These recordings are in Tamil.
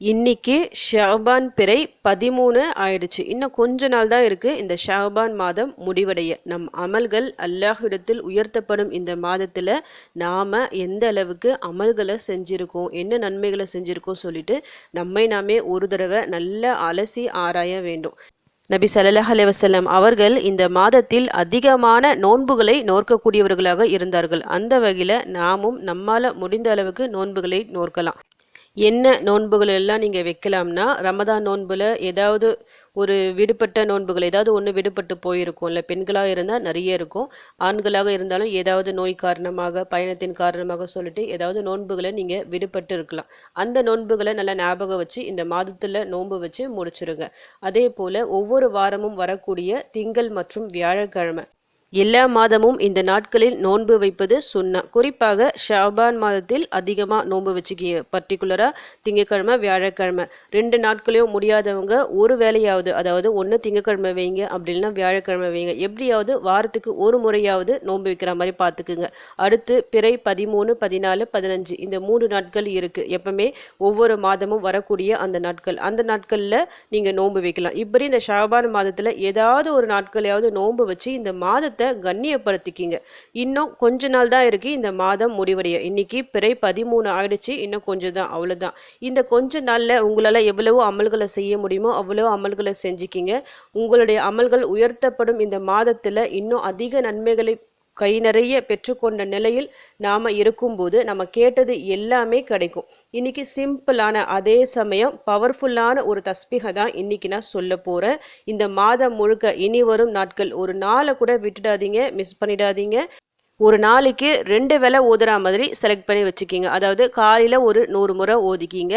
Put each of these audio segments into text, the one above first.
இன்னைக்கு ஷாபான் பிறை பதிமூணு ஆயிடுச்சு. இன்னும் கொஞ்ச நாள் தான் இருக்கு. இந்த ஷாபான் மாதம் முடிவடைய. நம் அமல்கள் அல்லாஹிடத்தில் உயர்த்தப்படும் இந்த மாதத்துல நாம எந்த அளவுக்கு அமல்களை செஞ்சிருக்கோம் என்ன நன்மைகளை செஞ்சிருக்கோம் சொல்லிட்டு நம்மை நாமே ஒரு தடவை நல்லா அலசி ஆராய வேண்டும். நபி சல்லாஹ் அலைவசல்லம் அவர்கள் இந்த மாதத்தில் அதிகமான நோன்புகளை நோற்கக்கூடியவர்களாக இருந்தார்கள். அந்த வகையில் நாமும் நம்மால் முடிந்த அளவுக்கு நோன்புகளை நோற்கலாம் என்ன நோன்புகள் எல்லாம் நீங்கள் வைக்கலாம்னா ரமதான் நோன்பில் ஏதாவது ஒரு விடுபட்ட நோன்புகள் ஏதாவது ஒன்று விடுபட்டு போயிருக்கும்ல. பெண்களாக இருந்தால் நிறைய இருக்கும். ஆண்களாக இருந்தாலும் ஏதாவது நோய் காரணமாக பயணத்தின் காரணமாக சொல்லிட்டு ஏதாவது நோன்புகளை நீங்கள் விடுபட்டு இருக்கலாம். அந்த நோன்புகளை நல்லா ஞாபகம் வச்சு இந்த மாதத்தில் நோன்பு வச்சு முடிச்சிருங்க. அதே போல் ஒவ்வொரு வாரமும் வரக்கூடிய திங்கள் மற்றும் வியாழக்கிழமை. எல்லா மாதமும் இந்த நாட்களில் நோன்பு வைப்பது சுண்ணா. குறிப்பாக ஷாபான் மாதத்தில் அதிகமாக நோன்பு வச்சுக்கிய பர்டிகுலராக திங்கக்கிழமை வியாழக்கிழமை. ரெண்டு நாட்களையும் முடியாதவங்க ஒரு வேலையாவது அதாவது ஒன்று திங்கக்கிழமை வைங்க அப்படி இல்லைன்னா வியாழக்கிழமை வைங்க. எப்படியாவது வாரத்துக்கு ஒரு முறையாவது நோன்பு வைக்கிற மாதிரி பார்த்துக்குங்க. அடுத்து பிறை பதிமூணு பதினாலு பதினஞ்சு. இந்த மூணு நாட்கள் இருக்குது எப்பவுமே ஒவ்வொரு மாதமும் வரக்கூடிய அந்த நாட்கள். அந்த நாட்களில் நீங்கள் நோன்பு வைக்கலாம். இப்படி இந்த ஷாபான் மாதத்தில் ஏதாவது ஒரு நாட்களையாவது நோன்பு வச்சு இந்த மாதத்தை கண்ணியப்படுத்திக்கிங்க. இன்னும் கொஞ்ச நாள் தான் இருக்கு. இந்த மாதம் முடிவடைய. இன்னைக்கு பிறை பதிமூணு ஆயிடுச்சு. இன்னும் கொஞ்சம் தான். அவ்வளோதான் இந்த கொஞ்ச நாளில் உங்களால் எவ்வளவோ அமல்களை செய்ய முடியுமோ அவ்வளோ அமல்களை செஞ்சுக்கிங்க. உங்களுடைய அமல்கள் உயர்த்தப்படும். இந்த மாதத்தில் இன்னும் அதிக நன்மைகளை கை நிறைய பெற்றுக்கொண்ட நிலையில் நாம் இருக்கும்போது நம்ம கேட்டது எல்லாமே கிடைக்கும். இன்னைக்கு சிம்பிளான அதே சமயம் பவர்ஃபுல்லான ஒரு தஸ்பிகை தான் இன்னைக்கு நான் சொல்ல போகிறேன் இந்த மாதம் முழுக்க இனி வரும் நாட்கள் ஒரு நாளை கூட விட்டுடாதீங்க மிஸ் பண்ணிடாதீங்க. ஒரு நாளைக்கு ரெண்டு வேளை ஓதுற மாதிரி செலக்ட் பண்ணி வச்சுக்கிங்க. அதாவது காலையில் ஒரு நூறு முறை ஓதிக்கிங்க.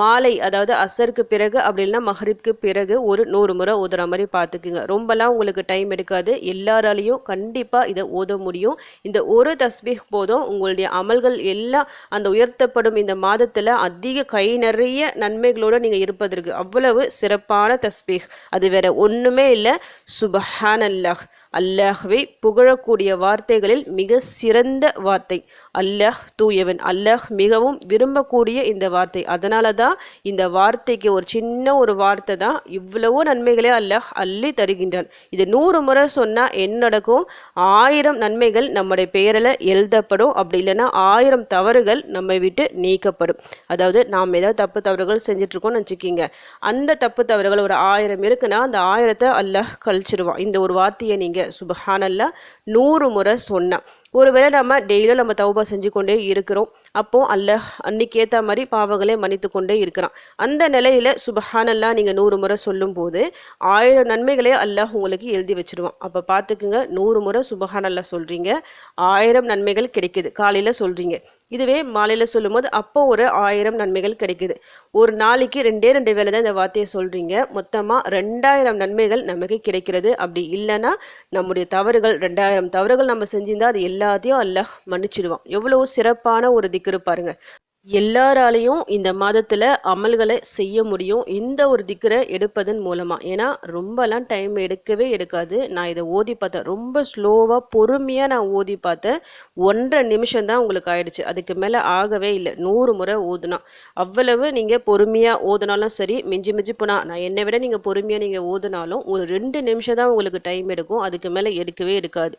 மாலை அதாவது அசருக்கு பிறகு அப்படி இல்லைன்னா மஹரிப்க்கு பிறகு ஒரு நூறு முறை ஓதுற மாதிரி பார்த்துக்குங்க. ரொம்பலாம் உங்களுக்கு டைம் எடுக்காது. எல்லாராலையும் கண்டிப்பாக இதை ஓத முடியும். இந்த ஒரு தஸ்பீக் போதும். உங்களுடைய அமல்கள் எல்லாம் அந்த உயர்த்தப்படும் இந்த மாதத்தில் அதிக கை நிறைய நன்மைகளோடு நீங்கள் இருப்பதற்கு அவ்வளவு சிறப்பான தஸ்பீக் அது வேற ஒன்றுமே இல்லை. சுபஹான் அல்லாஹ் அல்லாஹ்வை புகழக்கூடிய வார்த்தைகளில் மிக சிறந்த வார்த்தை. அல்லாஹ் தூயவன். அல்லாஹ் மிகவும் விரும்பக்கூடிய இந்த வார்த்தை. அதனால தான் இந்த வார்த்தைக்கு ஒரு சின்ன ஒரு வார்த்தை தான் இவ்வளவோ நன்மைகளே அல்லாஹ் அள்ளி தருகின்றான். இது நூறு முறை சொன்னால் என்ன நடக்கும்? ஆயிரம் நன்மைகள் நம்முடைய பெயரில் எழுதப்படும். அப்படி இல்லைன்னா ஆயிரம் தவறுகள் நம்மை விட்டு நீக்கப்படும். அதாவது நாம் ஏதாவது தப்பு தவறுகள் செஞ்சிட்ருக்கோம்னு வச்சுக்கிங்க அந்த தப்பு தவறுகள் ஒரு ஆயிரம் இருக்குன்னா அந்த ஆயிரத்தை அல்லாஹ் கழிச்சிருவான். இந்த ஒரு வார்த்தையை நீங்கள் சுபஹானல்லா நூறு முறை சொன்னான் ஒருவேளை நம்ம டெய்லியும் நம்ம தௌபா செஞ்சு கொண்டே இருக்கிறோம். அப்போ அல்ல அன்னைக்கு ஏற்ற மாதிரி பாவங்களை மன்னித்து கொண்டே இருக்கிறான். அந்த நிலையில சுபஹானல்லா நீங்கள் நூறு முறை சொல்லும்போது ஆயிரம் நன்மைகளே அல்லாஹ் உங்களுக்கு எழுதி வச்சிருவான். அப்போ பார்த்துக்குங்க நூறு முறை சுபஹானல்லா சொல்கிறீங்க ஆயிரம் நன்மைகள் கிடைக்குது. காலையில் சொல்கிறீங்க இதுவே மாலையில் சொல்லும்போது அப்போ ஒரு ஆயிரம் நன்மைகள் கிடைக்குது. ஒரு நாளைக்கு ரெண்டே ரெண்டு வேலை தான் இந்த வார்த்தையை சொல்கிறீங்க மொத்தமாக ரெண்டாயிரம் நன்மைகள் நமக்கு கிடைக்கிறது. அப்படி இல்லைன்னா நம்முடைய தவறுகள் ரெண்டாயிரம் தவறுகள் நம்ம செஞ்சிருந்தால் அது எல்லாத்தையும் அல்லாஹ் மன்னிச்சிடுவான். எவ்வளோ சிறப்பான ஒரு திக்ரு பாருங்க. எல்லாராலையும் இந்த மாதத்தில் அமல்களை செய்ய முடியும். இந்த ஒரு திக்கரை எடுப்பதன் மூலமாக ஏன்னா ரொம்பலாம் டைம் எடுக்கவே எடுக்காது. நான் இதை ஓதி பார்த்தேன். ரொம்ப ஸ்லோவாக பொறுமையாக நான் ஓதி பார்த்தேன். ஒன்றரை நிமிஷம் தான் உங்களுக்கு ஆயிடுச்சு. அதுக்கு மேலே ஆகவே இல்லை. நூறு முறை ஓதுனா. அவ்வளவு நீங்கள் பொறுமையாக ஓதுனாலும் சரி மிஞ்சி மிஞ்சி போனால் நான் என்னை விட நீங்கள் பொறுமையாக நீங்கள் ஓதுனாலும் ஒரு ரெண்டு நிமிஷம் தான் உங்களுக்கு டைம் எடுக்கும். அதுக்கு மேலே எடுக்கவே எடுக்காது.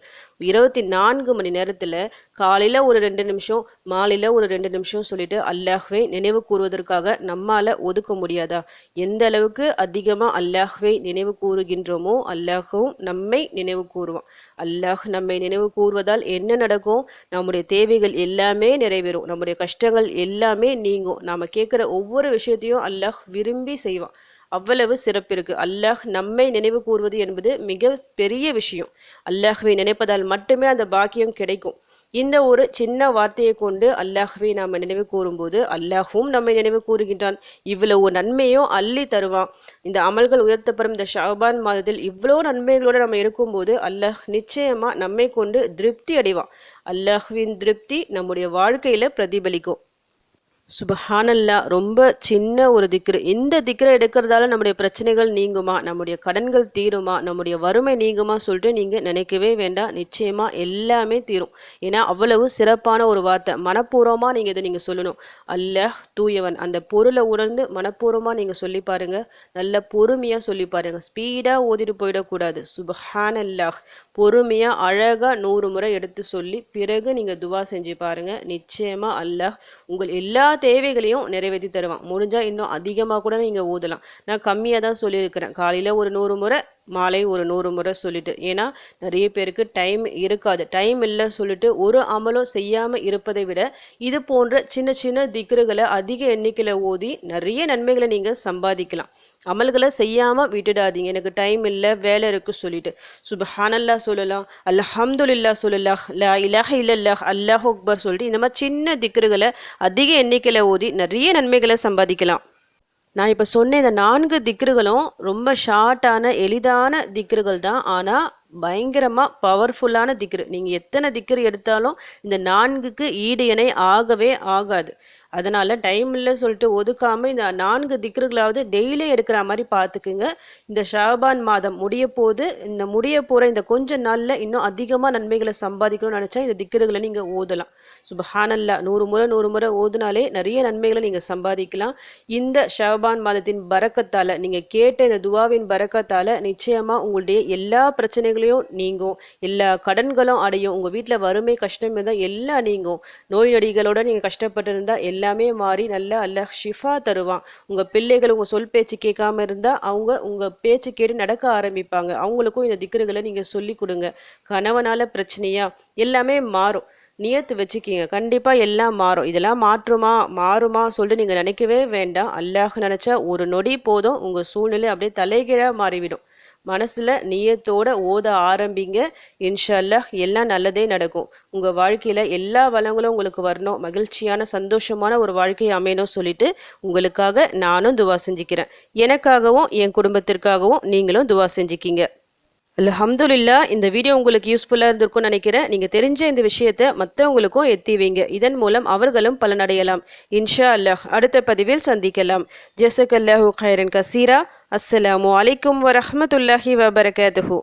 இருபத்தி நான்கு மணி நேரத்தில் காலையில் ஒரு ரெண்டு நிமிஷம் மாலையில் ஒரு ரெண்டு நிமிஷம் சொல்லிட்டு சொல்லிட்டு அல்லாஹ்வை நினைவு கூறுவதற்காக நம்மால ஒதுக்க முடியாதா? எந்த அளவுக்கு அதிகமாக அல்லாஹ்வை நினைவு கூறுகின்றோமோ அல்லாஹும் நம்மை நினைவு கூறுவான் அல்லாஹ் நம்மை நினைவு கூறுவதால் என்ன நடக்கும்? நம்முடைய தேவைகள் எல்லாமே நிறைவேறும். நம்முடைய கஷ்டங்கள் எல்லாமே நீங்கும். நாம் கேட்குற ஒவ்வொரு விஷயத்தையும் அல்லாஹ் விரும்பி செய்வான். அவ்வளவு சிறப்பு அல்லாஹ் நம்மை நினைவு கூறுவது என்பது மிக பெரிய விஷயம். அல்லாஹ்வை நினைப்பதால் மட்டுமே அந்த பாக்கியம் கிடைக்கும். இந்த ஒரு சின்ன வார்த்தையை கொண்டு அல்லாஹ்வை நாம் நினைவு கூறும்போது அல்லாஹும் நம்மை நினைவு கூறுகின்றான். இவ்வளவு நன்மையும் அள்ளி தருவான். இந்த அமல்கள் உயர்த்தப்படும் இந்த ஷாபான் மாதத்தில் இவ்வளோ நன்மைகளோடு நம்ம இருக்கும்போது அல்லாஹ் நிச்சயமாக நம்மை கொண்டு திருப்தி அடைவான். அல்லாஹ்வின் திருப்தி நம்முடைய வாழ்க்கையில் பிரதிபலிக்கும். சுபஹானல்லா ரொம்ப சின்ன ஒரு திக்ரு. இந்த திக்ரை எடுக்கிறதால நம்முடைய பிரச்சனைகள் நீங்குமா? நம்முடைய கடன்கள் தீருமா? நம்முடைய வறுமை நீங்குமா சொல்லிட்டு நீங்கள் நினைக்கவே வேண்டாம். நிச்சயமாக எல்லாமே தீரும். ஏன்னா அவ்வளவு சிறப்பான ஒரு வார்த்தை. மனப்பூர்வமாக நீங்கள் இதை நீங்கள் சொல்லணும். அல்லாஹ் தூயவன். அந்த பொருளை உணர்ந்து மனப்பூர்வமாக நீங்கள் சொல்லி பாருங்கள் நல்ல பொறுமையாக சொல்லி பாருங்கள் ஸ்பீடாக ஓதிட்டு போயிடக்கூடாது. சுபஹானல்லாஹ். பொறுமையாக அழகாக நூறு முறை எடுத்து சொல்லி பிறகு நீங்கள் துவா செஞ்சு பாருங்கள் நிச்சயமாக அல்லாஹ் உங்கள் எல்லா தேவைகளையும் நிறைவேற்றி தருவான். முடிஞ்சால் இன்னும் அதிகமாக கூட நீங்கள் ஊதலாம். நான் கம்மியாக தான் சொல்லியிருக்கிறேன். காலையில் ஒரு நூறு முறை மாலை ஒரு நூறு முறை சொல்லிட்டு. ஏன்னா நிறைய பேருக்கு டைம் இருக்காது. டைம் இல்லை சொல்லிட்டு ஒரு அமலும் செய்யாமல் இருப்பதை விட இது போன்ற சின்ன சின்ன திக்ருகளை அதிக எண்ணிக்கையில் ஓதி நிறைய நன்மைகளை நீங்கள் சம்பாதிக்கலாம். அமல்களை செய்யாமல் விட்டுடாதீங்க. எனக்கு டைம் இல்லை வேலை இருக்கு சொல்லிட்டு. சுபஹானல்லா சொல்லலாம் அல்ஹம்துல்லா சொல்லலாம் லா இலஹ இல்லல்லாஹ் அல்லாஹ் அக்பர் சொல்லிட்டு இந்த மாதிரி சின்ன திக்ருகளை அதிக எண்ணிக்கையில் ஓதி நிறைய நன்மைகளை சம்பாதிக்கலாம். நான் இப்போ சொன்ன இந்த நான்கு திக்ருகளும் ரொம்ப ஷார்ட்டான எளிதான திக்ருகள் தான். ஆனால் பயங்கரமாக பவர்ஃபுல்லான திக்ரு. நீங்கள் எத்தனை திக்ரு எடுத்தாலும் இந்த நான்குக்கு ஈடு இணை ஆகவே ஆகாது. அதனால் டைம் இல்லை சொல்லிட்டு ஒதுக்காமல் இந்த நான்கு திக்ருகளாவது டெய்லி எடுக்கிற மாதிரி பார்த்துக்குங்க. இந்த ஷாபான் மாதம் முடிய போது இந்த முடிய போகிற இந்த கொஞ்ச நாளில் இன்னும் அதிகமாக நன்மைகளை சம்பாதிக்கணும்னு நினச்சா இந்த திக்ருகளை நீங்கள் ஓதலாம். சுபஹானல்லா நூறு முறை நூறு முறை ஓதுனாலே நிறைய நன்மைகளை நீங்கள் சம்பாதிக்கலாம். இந்த ஷாபான் மாதத்தின் பறக்கத்தால் நீங்கள் கேட்ட இந்த துவாவின் பறக்கத்தால் நிச்சயமாக உங்களுடைய எல்லா பிரச்சனைகளும் பிரச்சனைகளையும் நீங்கும் எல்லா கடன்களும் அடையும். உங்கள் வீட்டில் வறுமை கஷ்டம் இருந்தால் எல்லாம் நீங்கும் நோய் நொடிகளோட நீங்கள் கஷ்டப்பட்டு இருந்தால் எல்லாமே மாறி நல்லா அல்ல ஷிஃபா தருவான். உங்கள் பிள்ளைகள் உங்கள் சொல் பேச்சு கேட்காம இருந்தால் அவங்க உங்கள் பேச்சு கேட்டு நடக்க ஆரம்பிப்பாங்க. அவங்களுக்கும் இந்த திக்கர்களை நீங்கள் சொல்லி கொடுங்க. கணவனால் பிரச்சனையா? எல்லாமே மாறும். நியத்து வச்சுக்கிங்க. கண்டிப்பாக எல்லாம் மாறும். இதெல்லாம் மாற்றுமா? மாறுமா சொல்லிட்டு நீங்கள் நினைக்கவே வேண்டாம். அல்லாஹ் நினச்சா ஒரு நொடி போதும். உங்கள் சூழ்நிலை அப்படியே தலைகீழாக மாறிவிடும். மனசில் நியத்தோட ஓத ஆரம்பிங்க. இன்ஷால்லா எல்லாம் நல்லதே நடக்கும். உங்கள் வாழ்க்கையில் எல்லா வளங்களும் உங்களுக்கு வரணும். மகிழ்ச்சியான சந்தோஷமான ஒரு வாழ்க்கையை அமையணும் சொல்லிட்டு உங்களுக்காக நானும் துவா செஞ்சுக்கிறேன். எனக்காகவும் என் குடும்பத்திற்காகவும் நீங்களும் துவா செஞ்சுக்கிங்க. அல்ஹம்துலில்லா இந்த வீடியோ உங்களுக்கு யூஸ்ஃபுல்லாக இருந்திருக்கும்னு நினைக்கிறேன். நீங்கள் தெரிஞ்ச இந்த விஷயத்தை மற்றவங்களுக்கும் எத்தி வைங்க. இதன் மூலம் அவர்களும் பலனடையலாம். இன்ஷா அல்லாஹ் அடுத்த பதிவில் சந்திக்கலாம். ஜெசக் அல்லாஹூ ஹைரன் கசீரா. அஸ்ஸலாமு அலைக்கும் வரஹமத்துல்லாஹி வபரகாத்துஹூ.